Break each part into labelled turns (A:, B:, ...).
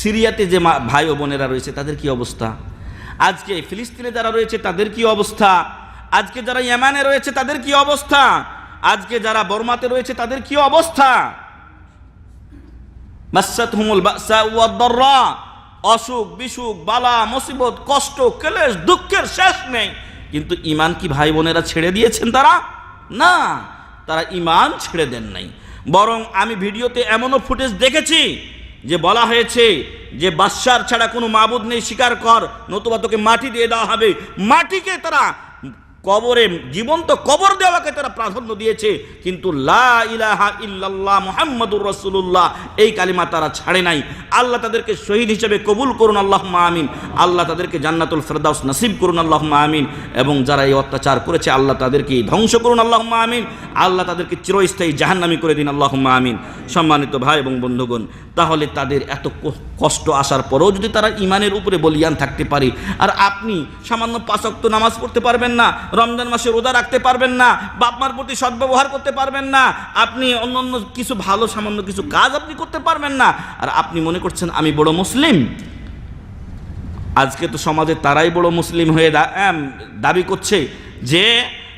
A: সিরিয়াতে যে ভাই ও বোনেরা রয়েছে, তাদের কি অবস্থা? আজকে ফিলিস্তিনে যারা রয়েছে, তাদের কি অবস্থা? আজকে যারা ইয়ামানে রয়েছে, তাদের কি অবস্থা? আজকে যারা বর্মাতে রয়েছে, তাদের কি অবস্থা? অসুখ, বিসুখ, বালা, মুসিবত, কষ্ট, ক্লেশ, দুঃখের শেষ নেই। কিন্তু ইমান কি ভাই বোনেরা ছেড়ে দিয়েছেন তারা? না, তারা ইমান ছেড়ে দেন নাই। বরং আমি ভিডিওতে এমনও ফুটেজ দেখেছি যে বলা হয়েছে যে বাদশার ছাড়া কোনো মাবুদ নেই স্বীকার কর, নতুবা তোকে মাটি দিয়ে দেওয়া হবে। মাটিকে তারা কবরে, জীবন্ত কবর দেওয়াকে তারা প্রাধান্য দিয়েছে। কিন্তু লা ইলাহা ইল্লাল্লাহ মুহাম্মাদুর রাসূলুল্লাহ, এই কালিমা তারা ছাড়ে নাই। আল্লাহ তাদেরকে শহীদ হিসেবে কবুল করুন, আল্লাহুম্মা আমিন। আল্লাহ তাদেরকে জান্নাতুল ফেরদাউস নসিব করুন, আল্লাহুম্মা আমিন। এবং যারা এই অত্যাচার করেছে, আল্লাহ তাদেরকে ধ্বংস করুন, আল্লাহুম্মা আমিন। আল্লাহ তাদেরকে চিরস্থায়ী জাহান্নামী করে দিন, আল্লাহুম্মা আমিন। সম্মানিত ভাই এবং বন্ধুগণ, তাহলে তাদের এত কষ্ট আসার পরেও যদি তারা ইমানের উপরে বলিয়ান থাকতে পারে, আর আপনি সামান্য পাঁচক্ত নামাজ পড়তে পারবেন না রমজান মাসে রোজা রাখতে পারবেন না বাপমার প্রতি সদ্ব্যবহার করতে পারবেন না, আপনি অন্য অন্য কিছু ভালো সামান্য কিছু কাজ আপনি করতে পারবেন না। আর আপনি মনে করছেন, আমি বড় মুসলিম? আজকে তো সমাজে তারাই বড় মুসলিম হয়ে দাবি করছে যে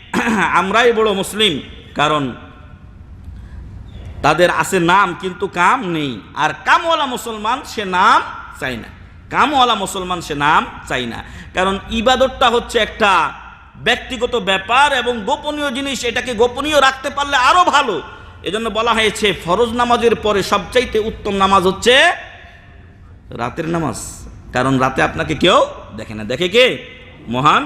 A: আমরাই বড় মুসলিম। কারণ তাদের আছে নাম, কিন্তু কাম নেই। আর কামওয়ালা মুসলমান সে নাম চাই না। কামওয়ালা মুসলমান সে নাম চাই না। কারণ ইবাদতটা হচ্ছে একটা ব্যক্তিগত ব্যাপার এবং গোপনীয় জিনিস এটাকে গোপনীয় রাখতে পারলে আরও ভালো। এজন্য বলা হয়েছে, ফরজ নামাজের পরে সবচাইতে উত্তম নামাজ হচ্ছে রাতের নামাজ। কারণ রাতে আপনাকে কেউ দেখে না। দেখে কে? মহান